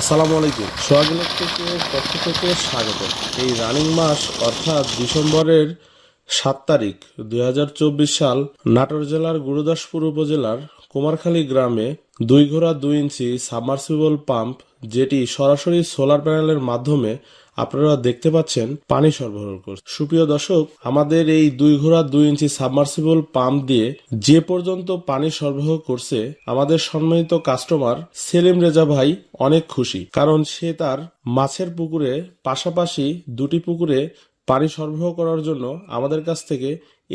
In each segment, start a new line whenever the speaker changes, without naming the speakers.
আসসালামু আলাইকুম। সোহাগ ইলেকট্রিকের পক্ষ থেকে স্বাগত। এই রানিং মাস, অর্থাৎ ডিসেম্বরের সাত তারিখ, দুই হাজার চব্বিশ সাল, নাটোর জেলার গুরুদাসপুর উপজেলার কুমারখালী গ্রামে দুই ঘোড়া দুই ইঞ্চি সাবমার্সিবল পাম্প, যেটি সরাসরি সোলার প্যানেলের মাধ্যমে আপনারা দেখতে পাচ্ছেন পানি সরবরাহ করছে। সুপ্রিয় দর্শক, আমাদের এই দুই ঘোড়া, দুই ইঞ্চি সাবমার্সিবল পাম্প দিয়ে যে পর্যন্ত পানি সরবরাহ করছে, আমাদের সম্মানিত কাস্টমার সেলিম রেজা ভাই অনেক খুশি। কারণ সে তার মাছের পুকুরে, পাশাপাশি দুটি পুকুরে পানি সরবরাহ করার জন্য আমাদের কাছ থেকে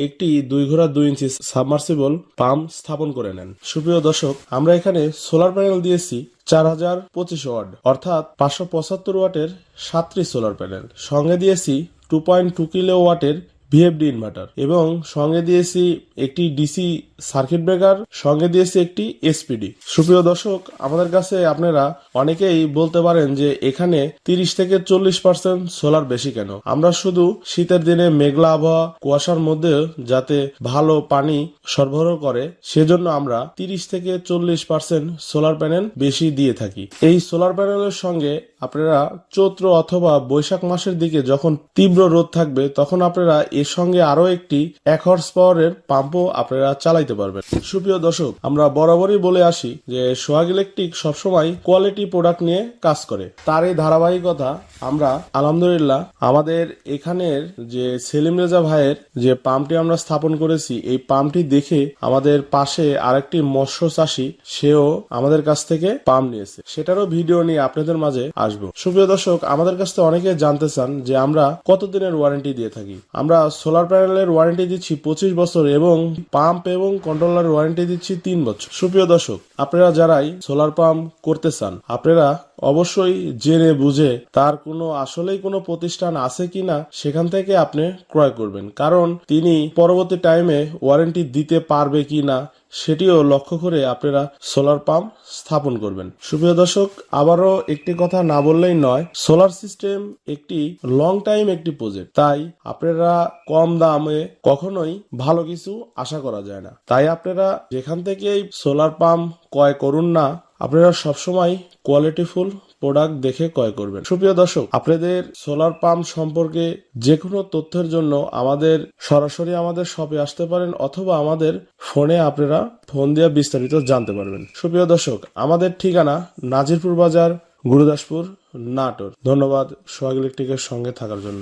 একটি দুই ঘোড়া দুই ইঞ্চি সাবমার্সিবল পাম্প স্থাপন করে নেন। সুপ্রিয় দর্শক, আমরা এখানে সোলার প্যানেল দিয়েছি চার হাজার পঁচিশ ওয়াট, অর্থাৎ পাঁচশো পঁচাত্তর ওয়াটের সাতটি সোলার প্যানেল। সঙ্গে দিয়েছি টু পয়েন্ট টু কিলো ওয়াটের ভিএফডি ইনভার্টার এবং সঙ্গে দিয়েছি একটি ডিসি সার্কিট ব্রেকার সঙ্গে দিয়েছি একটি এসপিডি সুপ্রিয় দর্শক, আমাদের কাছে আপনারা অনেকেই বলতে পারেন যে এখানে তিরিশ থেকে চল্লিশ পার্সেন্ট সোলার বেশি কেন? আমরা শুধু শীতের দিনে মেঘলা আবহাওয়া, কুয়াশার মধ্যে যাতে ভালো পানি সরবরাহ করে, সেজন্য আমরা তিরিশ থেকে চল্লিশ পার্সেন্ট সোলার প্যানেল বেশি দিয়ে থাকি। এই সোলার প্যানেলের সঙ্গে আপনারা চৈত্র অথবা বৈশাখ মাসের দিকে যখন তীব্র রোদ থাকবে, তখন আপনারা এর সঙ্গে আরও একটি এক হর্স পাওয়ারের পাম্পও আপনারা চালাইতে পারবেন। সুপ্রিয় দর্শক, আমরা বরাবরই বলে আসি যে সোহাগ ইলেকট্রিক সবসময় কোয়ালিটি প্রোডাক্ট নিয়ে কাজ করে। তার এই ধারাবাহিকতা আমরা, আলহামদুলিল্লাহ, আমাদের এখানের যে সেলিম রেজা ভাইয়ের যে পাম্পটি আমরা স্থাপন করেছি, এই পাম্পটি দেখে আমাদের পাশে আরেকটি মৎস্য চাষি, সেও আমাদের কাছ থেকে পাম্প নিয়েছে। সেটারও ভিডিও নিয়ে আপনাদের মাঝে আসব। সুপ্রিয় দর্শক, আমাদের কাছ থেকে অনেকে জানতে চান যে আমরা কতদিনের ওয়ারেন্টি দিয়ে থাকি। আমরা সোলার প্যানেলের ওয়ারেন্টি দিচ্ছি পঁচিশ বছর এবং পাম্প এবং কন্ট্রোলার ওয়ারেন্টি দিচ্ছি তিন বছর। সুপ্রিয় দর্শক আপনারা যারাই সোলার পাম্প করতে চান, আপনারা অবশ্যই জেনে বুঝে তার কোনো আসলেই কোনো প্রতিষ্ঠান আছে কিনা সেখান থেকে আপনি ক্রয় করবেন। কারণ তিনি পরবর্তী টাইমে ওয়ারেন্টি দিতে পারবে কিনা সেটিও লক্ষ্য করে আপনারা সোলার পাম্প স্থাপন করবেন। সুপ্রিয় দর্শক, আবারও একটি কথা না বললেই নয় সোলার সিস্টেম একটি লং টাইম একটি প্রজেক্ট তাই আপনারা কম দামে কখনোই ভালো কিছু আশা করা যায় না। তাই আপনারা যেখান থেকেই সোলার পাম্প ক্রয় করুন না, আপনারা সবসময় কোয়ালিটিফুল প্রোডাক্ট দেখে ক্রয় করবেন। সুপ্রিয় দর্শক, আপনাদের সোলার পাম্প সম্পর্কে যে কোনো তথ্যের জন্য আমাদের সরাসরি আমাদের শপে আসতে পারেন অথবা আমাদের ফোনে আপনারা ফোন দিয়ে বিস্তারিত জানতে পারবেন। সুপ্রিয় দর্শক, আমাদের ঠিকানা নাজিরপুর বাজার, গুরুদাসপুর, নাটোর। ধন্যবাদ সোহাগ ইলেকট্রিকের সঙ্গে থাকার জন্য।